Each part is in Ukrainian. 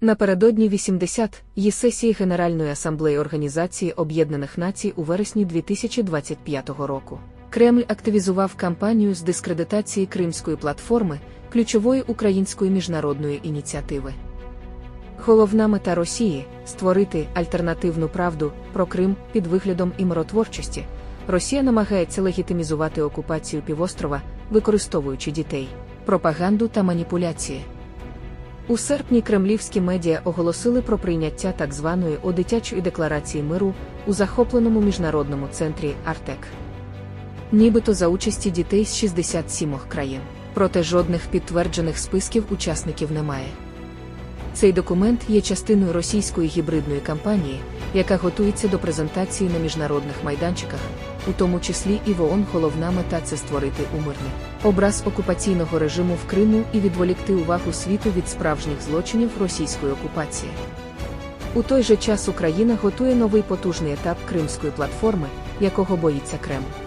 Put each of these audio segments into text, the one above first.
Напередодні 80 є сесії Генеральної асамблеї Організації Об'єднаних Націй у вересні 2025 року. Кремль активізував кампанію з дискредитації Кримської платформи, ключової української міжнародної ініціативи. Головна мета Росії створити альтернативну правду про Крим під виглядом і миротворчості. Росія намагається легітимізувати окупацію півострова, використовуючи дітей, пропаганду та маніпуляції. У серпні кремлівські медіа оголосили про прийняття так званої О дитячої декларації миру у захопленому міжнародному центрі Артек. Нібито за участі дітей з 67 країн. Проте жодних підтверджених списків учасників немає. Цей документ є частиною російської гібридної кампанії, яка готується до презентації на міжнародних майданчиках, у тому числі і в ООН головна мета це створити умирний образ окупаційного режиму в Криму і відволікти увагу світу від справжніх злочинів російської окупації. У той же час Україна готує новий потужний етап Кримської платформи, якого боїться Кремль.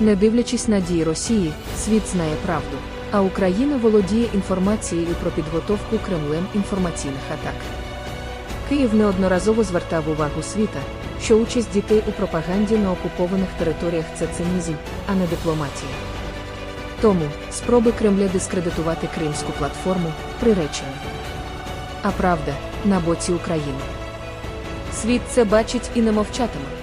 Не дивлячись на дії Росії, світ знає правду, а Україна володіє інформацією про підготовку Кремлем інформаційних атак. Київ неодноразово звертав увагу світа, що участь дітей у пропаганді на окупованих територіях це цинізм, а не дипломатія. Тому спроби Кремля дискредитувати кримську платформу приречені. А правда на боці України. Світ це бачить і не мовчатиме.